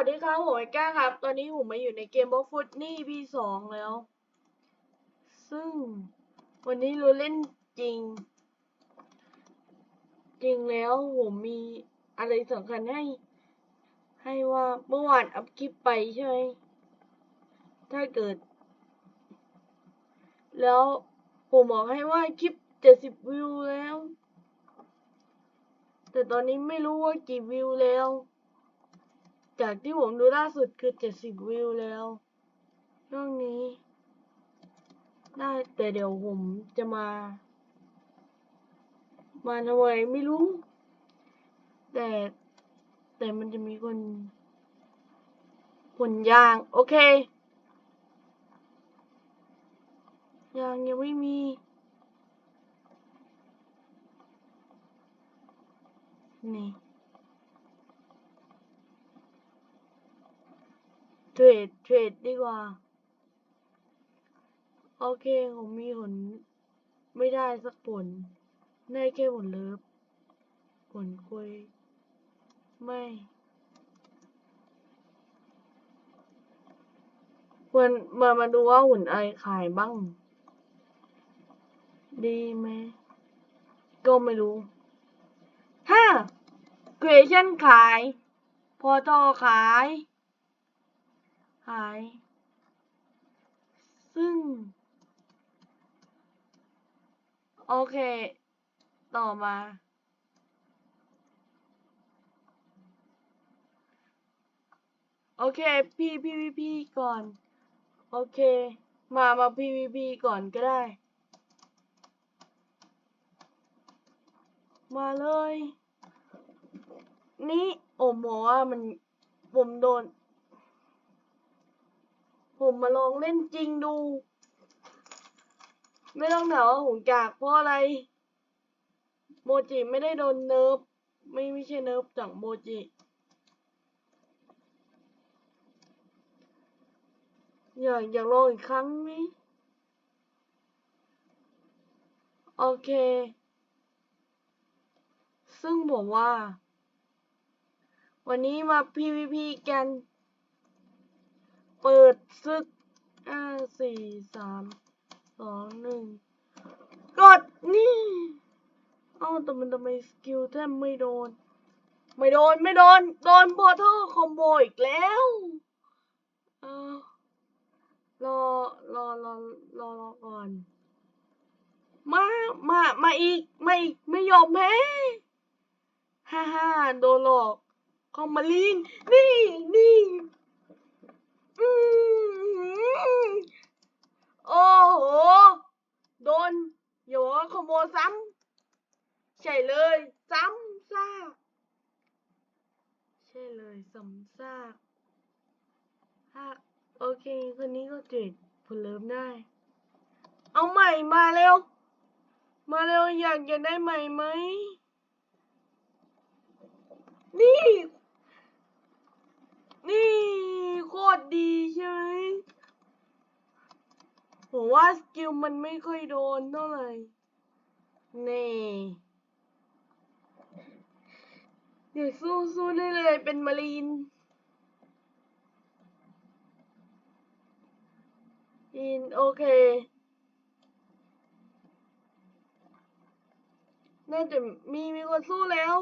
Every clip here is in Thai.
วัสดีครับผมไอ้ก้าครับ ตอนนี้ผมมาอยู่ในเกมบล็อกฟุตนี่พีสองแล้ว ซึ่งวันนี้เราเล่นจริง จริงแล้วผมมีอะไรสำคัญให้ ให้ว่าเมื่อวานอัพคลิปไปใช่ไหมถ้าเกิด แล้วผมบอกให้ว่าคลิปเจ็ดสิบวิวแล้ว แต่ตอนนี้ไม่รู้ว่ากี่วิวแล้ว จากที่ผมดูล่าสุดคือเจ็ดสิบวิวแล้วช่วงนี้ ได้แต่เดี๋ยวผมจะมา มาทำไมไม่รู้ แต่แต่มันจะมีคนคนยาง โอเคยางยังไม่มีนี่ เทรดเทรดดีกว่า โอเค ผมมีผล ไม่ได้สักผล ได้แค่ผลเลิฟผลคุย ไม่ควรมามาดูว่าหุ่นอะไรขายบ้าง ดีไหม ก็ไม่รู้ห้า creation ขาย พอทอขาย ขาย ซึ่ง โอเค ต่อมาโอเค พี่พี่พี่พี่ก่อน โอเค มามาพี่พี่พี่ก่อนก็ได้ มาเลย นี่โอ้โหว่ามันผมโดน ผมมาลองเล่นจริงดู ไม่ต้องถามว่าผมกากเพราะอะไร โมจิไม่ได้โดนเนิร์ฟไม่ไม่ใช่เนิร์ฟจากโมจิอยากอยากลองอีกครั้งไหมโอเค ซึ่งผมว่า วันนี้มา PVP กัน เปิดซึกห้าสี่สามสองหนึ่งกดนี่ เอ้าแต่มันทำไมสกิลแทบไม่โดน ไม่โดนไม่โดน โดนพอท่อคอมโบอีกแล้วเออรอรอรอรอรอก่อน มา มา มาอีก มาอีก ไม่ยอมแพ้ฮ่าฮ่าโดนหลอกคอมมาลีนนี่นี่ โอ้โห โดนอย่าบอกว่าขโมยซ้ำใช่เลย ซ้ำซากใช่เลยซ้ำซากฮะโอเค คนนี้ก็เจ็ดผลเลิมได้ เอาใหม่มาเร็ว มาเร็วอยากจะได้ใหม่ไหม นี่ นี่ โคตรดีใช่ไหมผมว่าสกิลมันไม่ค่อยโดนเท่าไหร่นี่เดี๋ยวสู้สู้ได้เลยเป็นมารีนอินโอเค น่าจะมีมีคนสู้แล้ว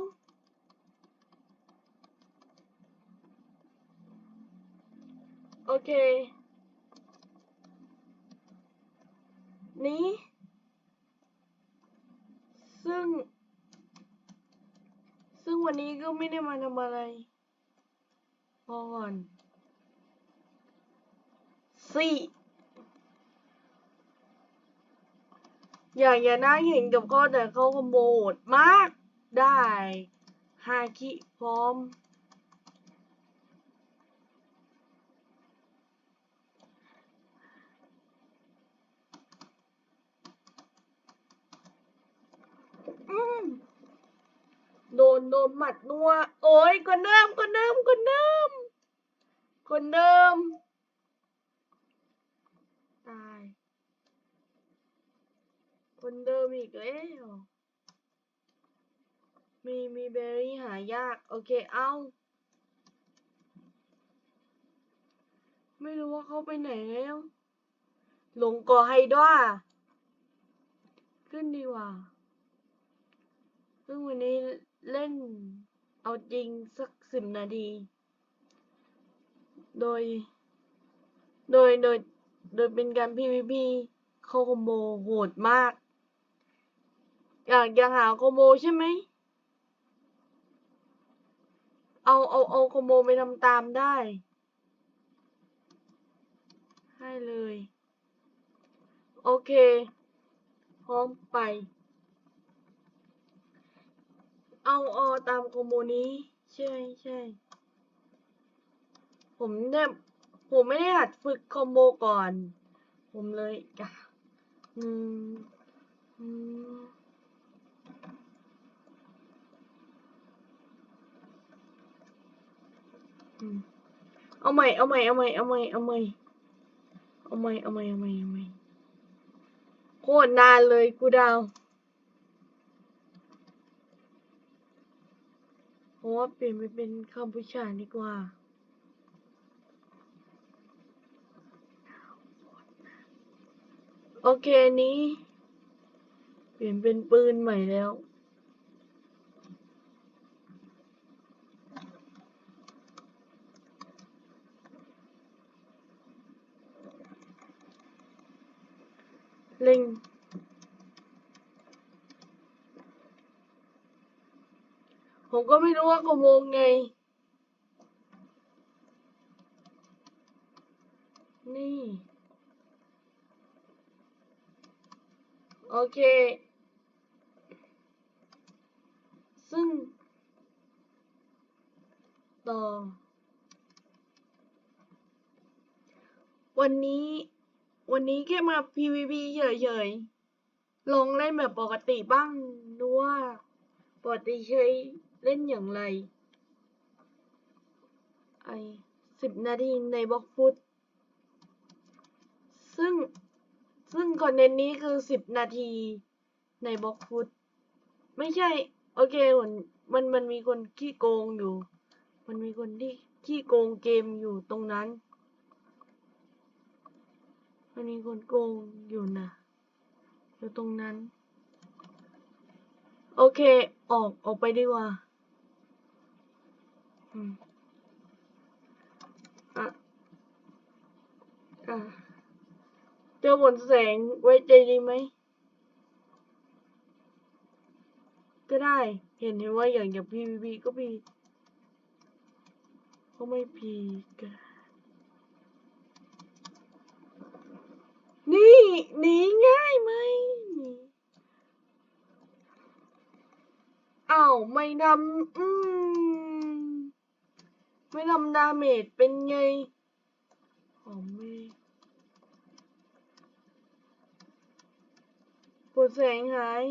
โอเค นี้ ซึ่ง ซึ่งวันนี้ก็ไม่ได้มาทำอะไรพอก่อนสี่อยากอย่านั่งเห็นกับเขาแต่เขาขโมดมากได้ฮาคิพร้อม โดนโดนหมัดนัว โอ้ยคนเดิมคนเดิมคนเดิมคนเดิม ตาย คนเดิมอีกแล้ว มีมีเบอร์รี่หายาก โอเค เอา ไม่รู้ว่าเขาไปไหนแล้ว ลงก่อไฮด้าขึ้นดีกว่า ซึ่งวันนี้เล่นเอาจริงสักสิบนาที โดย โดย โดย โดยเป็นการ PVP เข้าคอมโบโหดมาก อยากอยากหาคอมโบใช่ไหม เอาเอาเอาคอมโบไปทำตามได้ ให้เลย โอเค พร้อมไป เอาเอตามคอมโบนี้ ใช่ใช่ผมเนี่ยผมไม่ได้หัดฝึกคอมโบก่อน ผมเลยกะอืมอืมอืมเอาใหม่เอาใหม่เอาใหม่เอาใหม่เอาใหม่เอาใหม่เอาใหม่เอาใหม่เอาใหม่โคตรนานเลยกูดาว เพ ราะว่าเปลี่ยนไปเป็นกัมพูชาดีกว่าโอเคนี้ เปลี่ยนเป็นปืนใหม่แล้ว เล็ง ผมก็ไม่รู้ว่าเขาโมงไง นี่ โอเค ซึ่ง ต่อ วันนี้ วันนี้แค่มา PVP เฉยๆ ลองเล่นแบบปกติบ้างดูว่าปกติใช้ เล่นอย่างไร ไอสิบนาทีในบล็อกฟุต ซึ่ง ซึ่งคอนเทนต์นี้คือสิบนาทีในบล็อกฟุต ไม่ใช่ โอเคมันมันมันมีคนขี้โกงอยู่ มันมีคนที่ขี้โกงเกมอยู่ตรงนั้น มันมีคนโกงอยู่นะอยู่ตรงนั้น โอเค ออก ออกไปดีกว่า อะอะเจอบนแสงไว้ใจดีไหม ก็ได้ เห็นเห็นว่าอย่างอย่าง PVP ก็พีก็ไม่พีก็นี่หนีง่ายไหมอ้าวไม่ทำอืม ไม่ทำดาเมจเป็นไงอ๋อไม่กดแสงหาย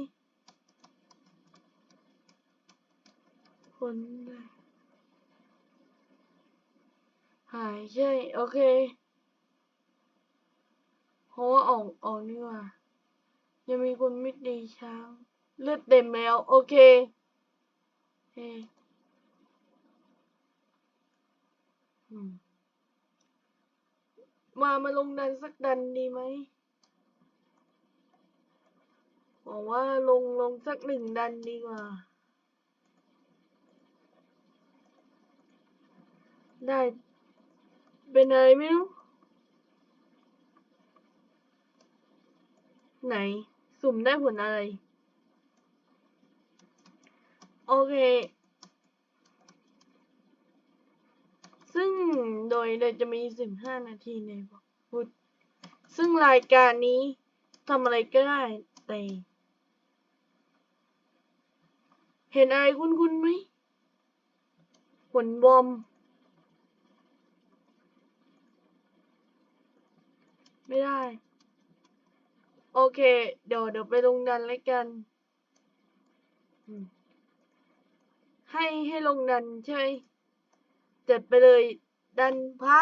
คนหายใช่ โอเคเพราะว่าออกออกนี่ว่ายังมีคนไม่ดีช้าง เลือดเต็มแล้ว โอเคเฮ้อืม มามาลงดันสักดันดีไหมบอกว่าลงลงสักหนึ่งดันดีกว่า ได้เป็นอะไรไม่รู้ ไหน สุ่มได้ผลอะไร โอเค ซึ่งโดยโดยจะมีสิบห้านาทีในบล็อกฟุตซึ่งรายการนี้ทำอะไรก็ได้แต่เห็นอะไรคุ้นๆไหมผลบอม ไม่ได้ โอเค เดี๋ยวเดี๋ยวไปลงดันแล้วกัน ให้ให้ลงดันใช่ จัดไปเลย ดันพระ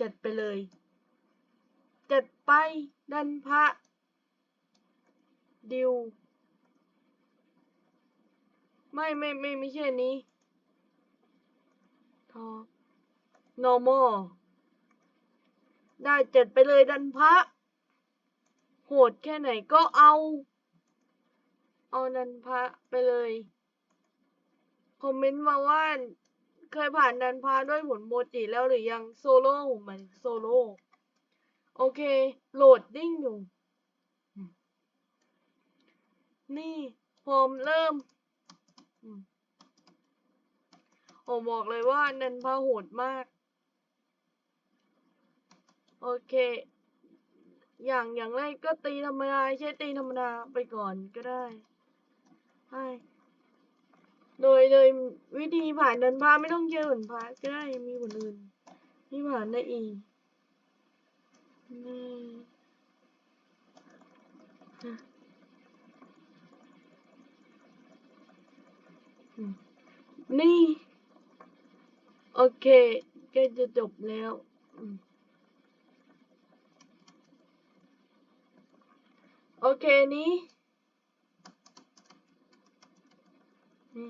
จัดไปเลย จัดไปดันพระ ดิว ไม่ไม่ไม่ไม่ใช่นี้ทอ normal ได้จ็ดไปเลยดันพระ โหดแค่ไหนก็เอา เอาดันพระไปเลย คอมเมนต์มาว่า เคยผ่านดันพระด้วยหมุนโมจิแล้วหรือยังโซโล่เหมือนโซโล่โอเค โหลดดิ้งอยู่ นี่พร้อมเริ่มอืมโอ้บอกเลยว่านันพาโหดมาก โอเค อย่างอย่างแรกก็ตีธรรมดาใช้ตีธรรมดาไปก่อนก็ได้ใช่ โดยโดยวิธีผ่านเดันพาไม่ต้องเจอเหมือนพาก็ได้มีคนอื่นที่ผ่านได้อีกนี่นี่ โอเคก็จะจบแล้วโอเคนี้นี่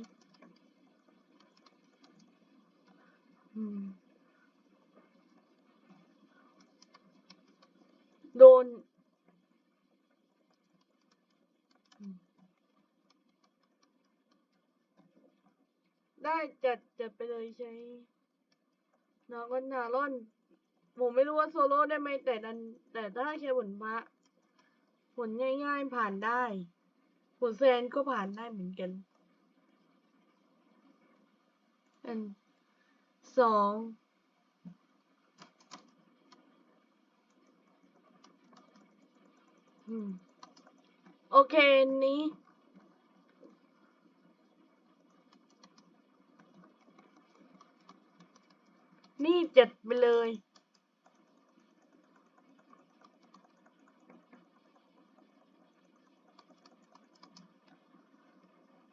อืม โดน ได้จัดจัดไปเลยใช้นาวันนาร่อนผมไม่รู้ว่าโซโล่ได้ไหมแต่ดันแต่ถ้าใช้ผลพระผลง่ายๆผ่านได้ผลแซนก็ผ่านได้เหมือนกันอัน สองโอเค นี้ นี่เจ็ดไปเลย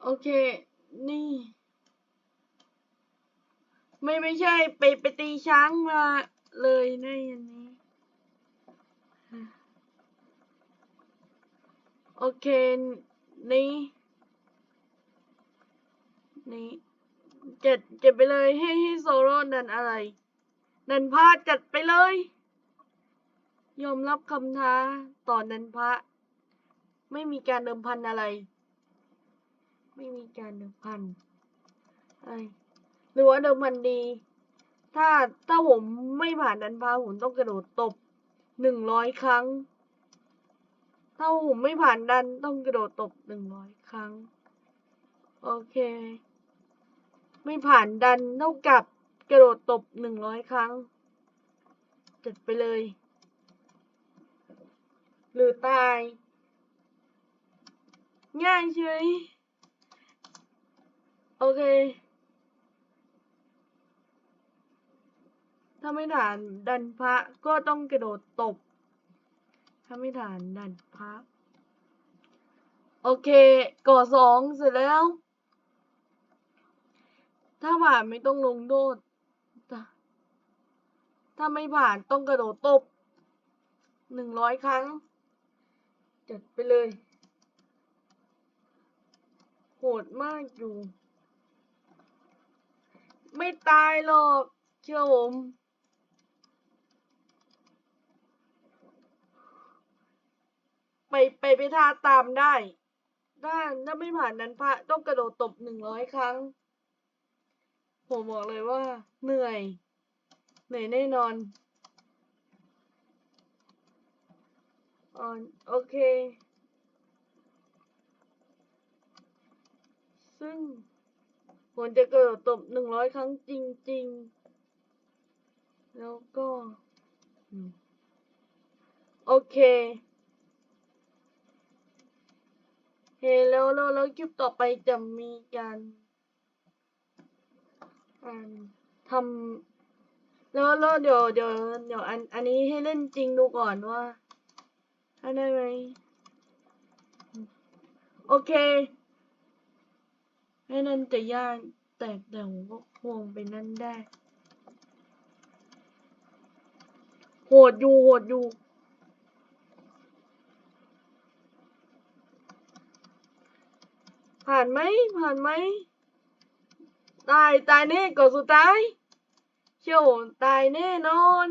โอเค นี่ ไม่ไม่ใช่ไปไปตีช้างมาเลยในอันนี้ โอเค นี่นี่จัดจัดไปเลยให้ให้โซโล่ดันอะไรนันพาจัดไปเลย ยอมรับคำท้าต่อนันพระ ไม่มีการเดิมพันอะไร ไม่มีการเดิมพันอะไร หรือว่าเดิมพันดี ถ้าถ้าผมไม่ผ่านนันพาผมต้องกระโดดตบหนึ่งร้อยครั้ง ถ้าผมไม่ผ่านดันต้องกระโดดตบหนึ่งร้อยครั้ง โอเค ไม่ผ่านดันเท่ากับกระโดดตบหนึ่งร้อยครั้ง จัดไปเลย หรือตาย ง่ายใช่ไหมโอเค ถ้าไม่ฐานดันพระก็ต้องกระโดดตบ ถ้าไม่ฐานดันพระ โอเค ก่อสองเสร็จแล้ว ถ้าผ่านไม่ต้องลงโทษถ้าถ้าไม่ผ่านต้องกระโดดตบหนึ่งร้อยครั้ง จัดไปเลย โหดมากอยู่ ไม่ตายหรอกเชื่อผม ไปไปไปท่าตามได้ ถ้าถ้าไม่ผ่านนั้นพระต้องกระโดดตบหนึ่งร้อยครั้ง ผมบอกเลยว่า เหนื่อย เหนื่อยแน่นอนอ่อนโอเค ซึ่งผมจะกระโดดตบหนึ่งร้อยครั้งจริง ๆ แล้วก็ โอเคเฮ้ แล้วแล้วแล้วคลิปต่อไปจะมีการอ่านทำแล้วแล้วเดี๋ยวเดี๋ยวเดี๋ยวอันอันนี้ให้เล่นจริงดูก่อนว่าทำได้ไหมโอเคให้นั่นจะยากแต่แต่ผมก็ควงไปนั่นได้โหดอยู่โหดอยู่ ผ่านไหมผ่านไหมตายตายแน่ก่อนสุดท้ายเชื่อผมตายแน่นอน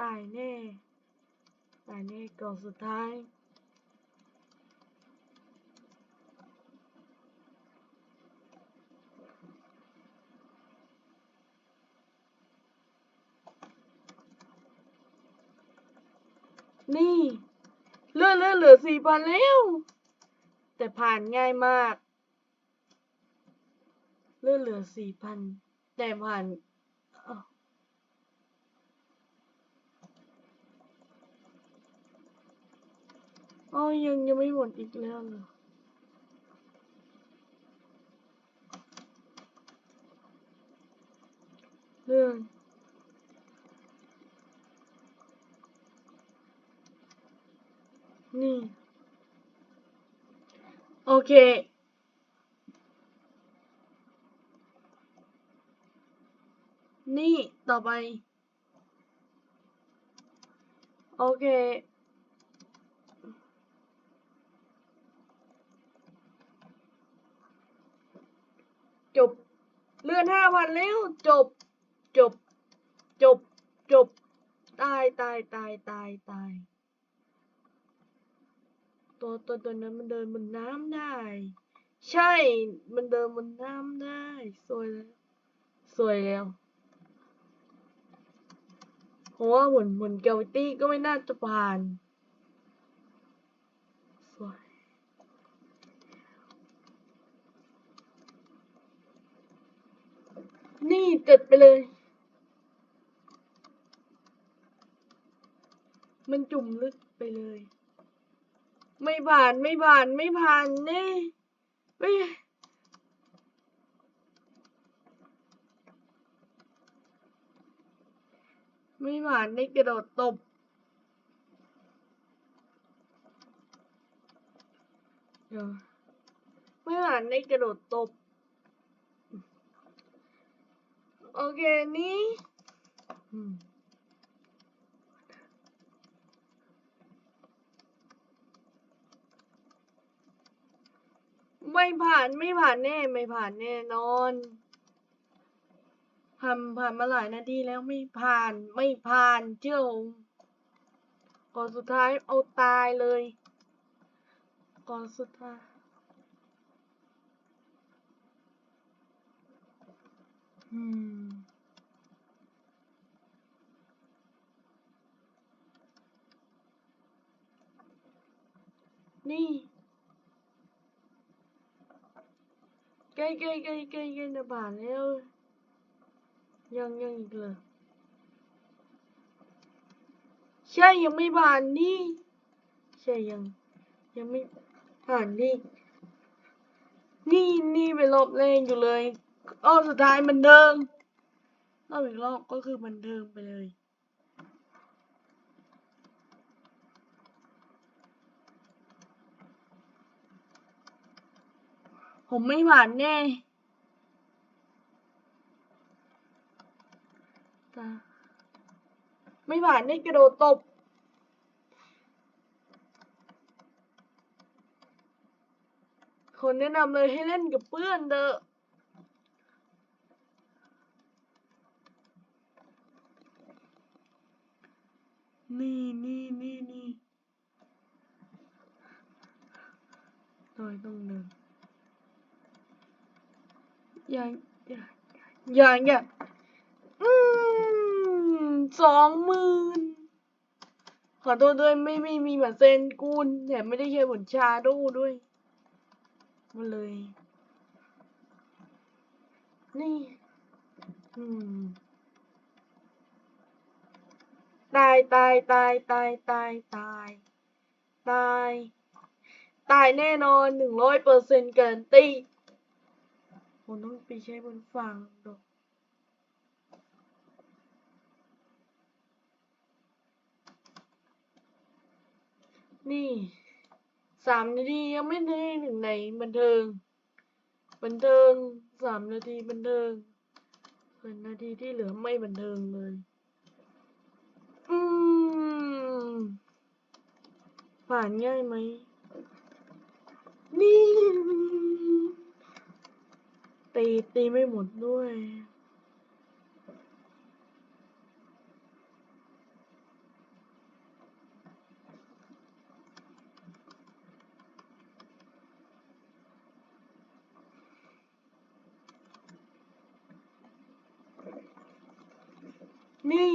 ตายแน่ ตายแน่ก่อนสุดท้ายนี่ เลื่อนเลื่อนเหลือสี่พันแล้ว แต่ผ่านง่ายมาก เลื่อนเหลือสี่พันแต่ผ่านอ๋อยังยังไม่หมดอีกแล้วเหรอเลื่อน นี่ โอ เค นี่ต่อไป โอเค จบ เลื่อนห้าพันแล้วจบ จบ จบ จบ ตาย ตาย ตาย ตาย ตาย ตัวตัวตัวนั้นมันเดินบนน้ำได้ ใช่ มันเดินบนน้ำได้ สวยแล้ว สวยแล้วเพราะว่าหมุนหมุนเกลตี้ก็ไม่น่าจะผ่าน สวย นี่เจ็ดไปเลย มันจุ่มลึกไปเลย ไม่ผ่านไม่ผ่านไม่ผ่านแน่ไม่ไม่ผ่านได้กระโดดตบไม่ผ่านได้กระโดดตบ โอเค นี่ ไม่ผ่านไม่ผ่านแน่ ไม่ผ่านแน่นอนผ่านผ่านมาหลายนาทีแล้วไม่ผ่านไม่ผ่านเชื่อผมก่อนสุดท้ายเอาตายเลยก่อนสุดท้ายอืมนี่ กล้ใกล้ใกล้ใกล้ใกล้จะผ่านแล้วยังยังอีกเลยใช่ยังไม่ผ่านนี่ใช่ยัง ยังไม่ผ่านนี่นี่นี่เป็นรอบแรกอยู่เลยรอสุดท้ายมันเดิมรอบอีกรอบก็คือมันเดิมไปเลย ผมไม่ผ่านแน่ไม่ผ่านนี่กระโดดตบคนแนะนำเลยให้เล่นกับเพื่อนเด้อนี่นี่นี่นี่โดยต้องเดิน อย่างอย่างอย่างอืมสองหมื่นขอโทษด้วยไม่ไม่มีบัตรเซนกูลแถมไม่ได้ใช้ผลชาโดูด้วยมาเลย นี่ อืมตายตายตายตายตายตายตาย ตายแน่นอนหนึ่งร้อยเปอร์เซ็นต์การันตี ผมต้องไปใช้บนฝั่งดูนี่สามนาทียังไม่ได้ถึงไหนบันเทิง บันเทิงสามนาทีบันเทิงส่วนนาทีที่เหลือไม่บันเทิงเลย อืม ผ่านง่ายไหมนี่ ตีตีไม่หมดด้วย นี่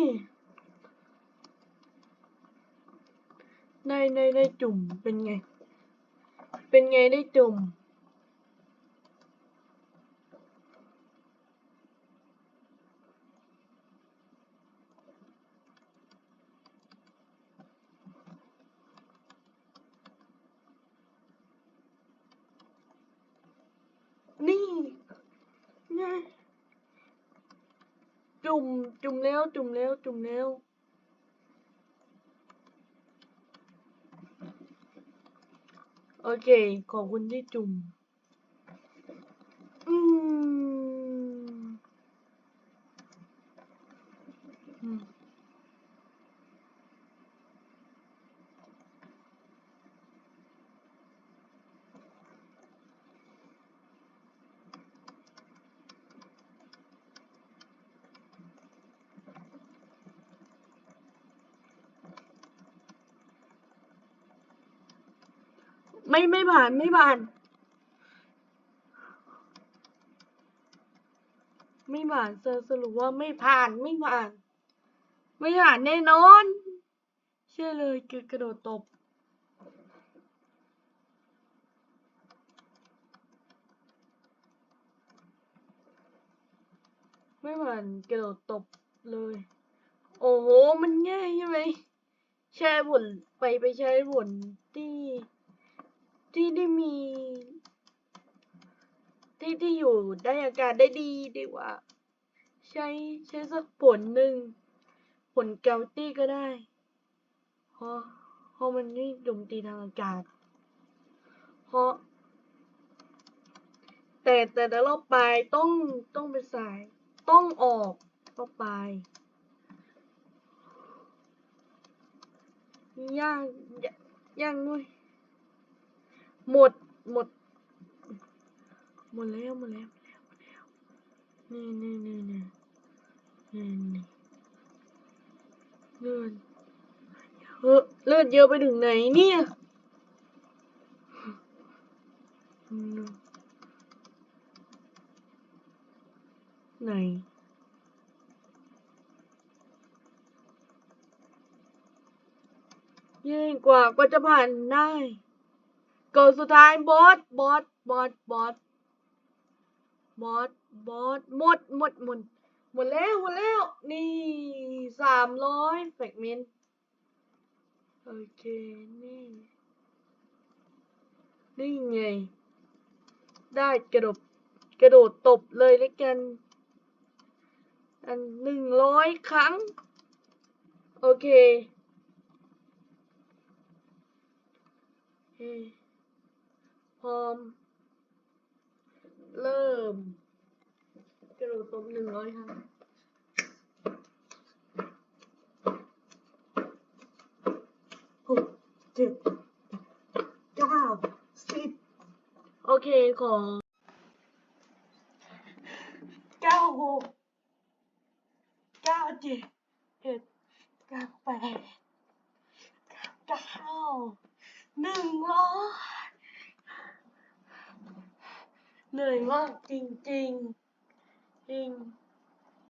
ในในในจุ่มเป็นไง เป็นไงได้จุ่ม มจุ่มแล้วจุ่มแล้วจุ่มแล้วโอเค ขอบคุณที่จุ่ม อืม ไม่ไม่ผ่านไม่ผ่าน ไม่ผ่านเซอร์สรุปว่าไม่ผ่านไม่ผ่าน ไม่ผ่านแน่นอน เชื่อเลยคือกระโดดตบไม่ผ่านกระโดดตบเลย โอ้โห มันง่ายใช่ไหมแช่บนไปไปใช้บนที่ ที่ได้มี ที่ที่อยู่ได้อากาศได้ดีดีกว่า ใช้ใช้สักผลหนึ่งผลเกาตี้ก็ได้เพราะเพราะมันไม่โจมตีทางอากาศ เพราะ แต่แต่แต่รอบปลายต้องต้องเป็นสายต้องออกรอบปลายยางย่างย่างด้วย หมด หมดหมดแล้วหมดแล้วหมดแล้ว หมดแล้ว นี่นี่นี่นี่นี่นี่เลือดเออเลือดเยอะไปถึงไหนเนี่ยอืมไหนยิ่งกว่าก็จะผ่านได้ เกิดสุดท้ายบอสบอสบอสบอสบอสบอสหมดหมดหมดหมดแล้วหมดแล้ว นี่สามร้อยแฟกเมนต์โอเค นี่ นี่ไง ได้กระโดดกระโดดตบเลยแล้วกัน อันหนึ่งร้อยครั้ง โอเคเฮ้ พร้อม เริ่ม กระโดดตบหนึ่งร้อยครั้งหกเจ็ดเก้าสิบโอเคขอเก้าหกเก้าเจ็ดเจ็ดเก้าแปดเก้าเก้าหนึ่งร้อย เหนื่อยมากจริงๆจริง